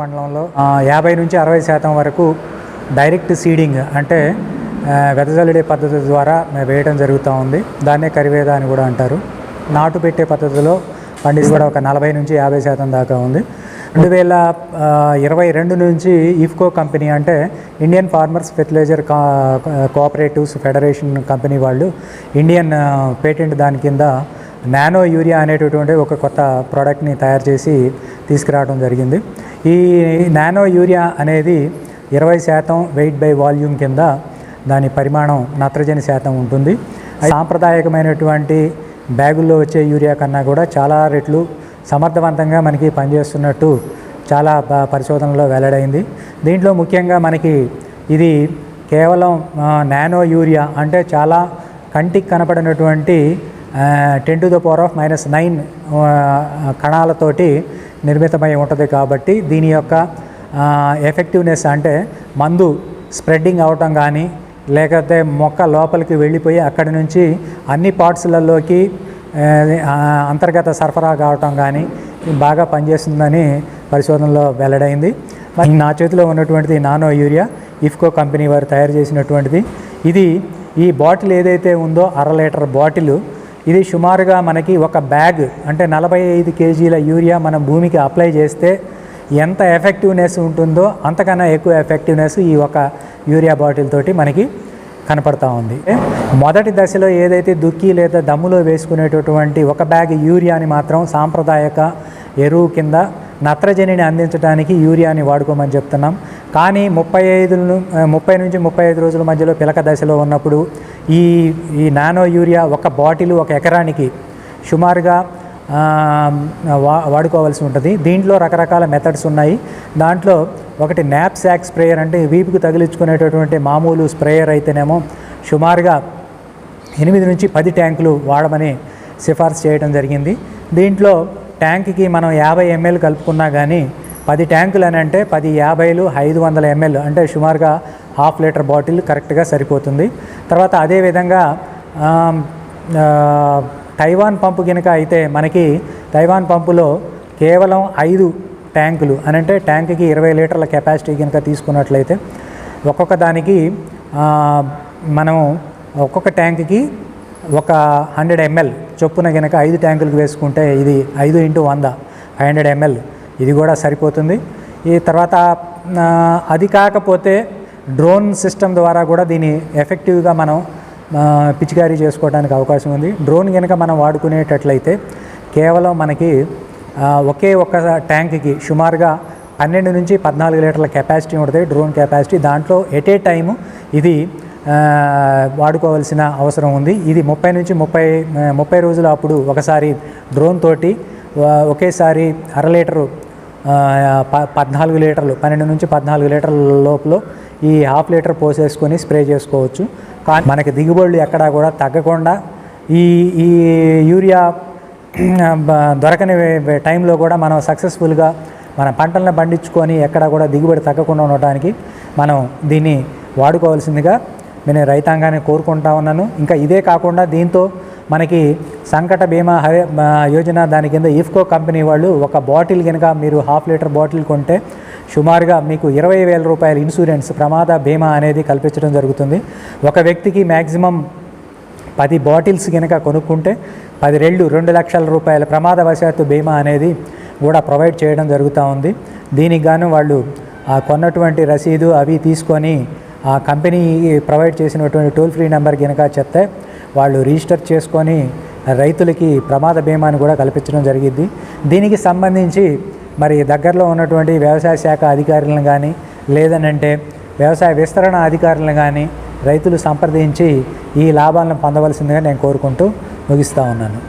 మండలంలో యాభై నుంచి అరవై శాతం వరకు డైరెక్ట్ సీడింగ్ అంటే వెదజల్లుడే పద్ధతి ద్వారా మేము వేయడం జరుగుతూ ఉంది. దాన్నే కరివేద అని కూడా అంటారు. నాటు పెట్టే పద్ధతిలో పండించి కూడా ఒక నలభై నుంచి యాభై శాతం దాకా ఉంది. రెండు వేల ఇరవై రెండు నుంచి ఇఫ్కో కంపెనీ అంటే ఇండియన్ ఫార్మర్స్ ఫెర్టిలైజర్ కా కోఆపరేటివ్స్ ఫెడరేషన్ కంపెనీ వాళ్ళు ఇండియన్ పేటెంట్ దాని కింద నానో యూరియా అనేటటువంటి ఒక కొత్త ప్రోడక్ట్ని తయారు చేసి తీసుకురావడం జరిగింది. ఈ నానో యూరియా అనేది ఇరవై శాతం వెయిట్ బై వాల్యూమ్ కింద దాని పరిమాణం నత్రజని శాతం ఉంటుంది. సాంప్రదాయకమైనటువంటి బ్యాగుల్లో వచ్చే యూరియా కన్నా కూడా చాలా రెట్లు సమర్థవంతంగా మనకి పనిచేస్తున్నట్టు చాలా ప- పరిశోధనలో వెల్లడైంది. దీంట్లో ముఖ్యంగా మనకి ఇది కేవలం నానో యూరియా అంటే చాలా కంటికి కనపడినటువంటి ten to the power of minus nine కణాలతోటి నిర్మితమై ఉంటుంది కాబట్టి దీని యొక్క ఎఫెక్టివ్నెస్ అంటే మందు స్ప్రెడ్డింగ్ అవటం కానీ లేకపోతే మొక్క లోపలికి వెళ్ళిపోయి అక్కడి నుంచి అన్ని పార్ట్స్లలోకి అంతర్గత సరఫరా కావటం కానీ బాగా పనిచేస్తుందని పరిశోధనలో వెల్లడైంది. మరి నా చేతిలో ఉన్నటువంటిది నానో యూరియా ఇఫ్కో కంపెనీ వారు తయారు చేసినటువంటిది. ఇది ఈ బాటిల్ ఏదైతే ఉందో అర లీటర్ బాటిల్ ఇది సుమారుగా మనకి ఒక బ్యాగ్ అంటే నలభై ఐదు కేజీల యూరియా మనం భూమికి అప్లై చేస్తే ఎంత ఎఫెక్టివ్నెస్ ఉంటుందో అంతకన్నా ఎక్కువ ఎఫెక్టివ్నెస్ ఈ ఒక యూరియా బాటిల్ తోటి మనకి కనపడతా ఉంది. మొదటి దశలో ఏదైతే దుక్కి లేదా దమ్ములో వేసుకునేటటువంటి ఒక బ్యాగ్ యూరియాని మాత్రం సాంప్రదాయక ఎరువు కింద నత్రజనిని అందించడానికి యూరియాని వాడుకోమని చెప్తున్నాం. కానీ ముప్పై ఐదు ముప్పై నుంచి ముప్పై ఐదు రోజుల మధ్యలో పిలక దశలో ఉన్నప్పుడు ఈ ఈ నానో యూరియా ఒక బాటిల్ ఒక ఎకరానికి సుమారుగా వా వాడుకోవాల్సి ఉంటుంది. దీంట్లో రకరకాల మెథడ్స్ ఉన్నాయి. దాంట్లో ఒకటి న్యాప్ శాక్ స్ప్రేయర్ అంటే వీపుకు తగిలించుకునేటటువంటి మామూలు స్ప్రేయర్ అయితేనేమో సుమారుగా ఎనిమిది నుంచి పది ట్యాంకులు వాడమని సిఫార్సు చేయడం జరిగింది. దీంట్లో ట్యాంక్కి మనం యాభై ఎంఎల్ కలుపుకున్నా కానీ పది ట్యాంకులు అని అంటే పది యాభైలు ఐదు వందల ఎంఎల్ అంటే సుమారుగా హాఫ్ లీటర్ బాటిల్ కరెక్ట్గా సరిపోతుంది. తర్వాత అదేవిధంగా తైవాన్ పంపు కనుక అయితే మనకి తైవాన్ పంపులో కేవలం ఐదు ట్యాంకులు అని అంటే ట్యాంక్కి ఇరవై లీటర్ల కెపాసిటీ కనుక తీసుకున్నట్లయితే ఒక్కొక్క దానికి మనం ఒక్కొక్క ట్యాంక్కి ఒక హండ్రెడ్ ఎంఎల్ చొప్పున కనుక ఐదు ట్యాంకులకు వేసుకుంటే ఇది ఐదు ఇంటూ వంద ఫైవ్ హండ్రెడ్ ఎంఎల్. ఇది కూడా సరిపోతుంది. ఈ తర్వాత అది కాకపోతే డ్రోన్ సిస్టమ్ ద్వారా కూడా దీన్ని ఎఫెక్టివ్గా మనం పిచికారీ చేసుకోవడానికి అవకాశం ఉంది. డ్రోన్ కనుక మనం వాడుకునేటట్లయితే కేవలం మనకి ఒకే ఒక్క ట్యాంక్కి సుమారుగా పన్నెండు నుంచి పద్నాలుగు లీటర్ల కెపాసిటీ ఉంటుంది డ్రోన్ కెపాసిటీ దాంట్లో ఎట్ ఏ టైము ఇది వాడుకోవాల్సిన అవసరం ఉంది. ఇది ముప్పై నుంచి ముప్పై ముప్పై రోజులు అప్పుడు ఒకసారి డ్రోన్ తోటి ఒకేసారి అర లీటరు ప- పద్నాలుగు లీటర్లు పన్నెండు నుంచి పద్నాలుగు లీటర్ల లోపల ఈ హాఫ్ లీటర్ పోసేసుకొని స్ప్రే చేసుకోవచ్చు. కానీ మనకి దిగుబడులు ఎక్కడా కూడా తగ్గకుండా ఈ ఈ యూరియా దొరకని టైంలో కూడా మనం సక్సెస్ఫుల్గా మన పంటలను పండించుకొని ఎక్కడా కూడా దిగుబడి తగ్గకుండా ఉండటానికి మనం దీన్ని వాడుకోవాల్సిందిగా నేను రైతాంగాన్ని కోరుకుంటా ఉన్నాను. ఇంకా ఇదే కాకుండా దీంతో మనకి సంకట బీమా హరి యోజన దాని కింద ఇఫ్కో కంపెనీ వాళ్ళు ఒక బాటిల్ కనుక మీరు హాఫ్ లీటర్ బాటిల్ కొంటే సుమారుగా మీకు ఇరవై వేల రూపాయల ఇన్సూరెన్స్ ప్రమాద బీమా అనేది కల్పించడం జరుగుతుంది. ఒక వ్యక్తికి మ్యాక్సిమం పది బాటిల్స్ కనుక కొనుక్కుంటే పది రెళ్ళు రెండు లక్షల రూపాయల ప్రమాదవశాత్తు బీమా అనేది కూడా ప్రొవైడ్ చేయడం జరుగుతూ ఉంది. దీనికి గాను వాళ్ళు ఆ కొన్నటువంటి రసీదు అవి తీసుకొని ఆ కంపెనీ ప్రొవైడ్ చేసినటువంటి టోల్ ఫ్రీ నెంబర్ కనుక చెప్తే వాళ్ళు రిజిస్టర్ చేసుకొని రైతులకి ప్రమాద బీమాని కూడా కల్పించడం జరిగింది. దీనికి సంబంధించి మరి దగ్గరలో ఉన్నటువంటి వ్యవసాయ శాఖ అధికారులను కానీ లేదనంటే వ్యవసాయ విస్తరణ అధికారులను కానీ రైతులు సంప్రదించి ఈ లాభాలను పొందవలసిందిగా నేను కోరుకుంటూ ముగిస్తూ ఉన్నాను.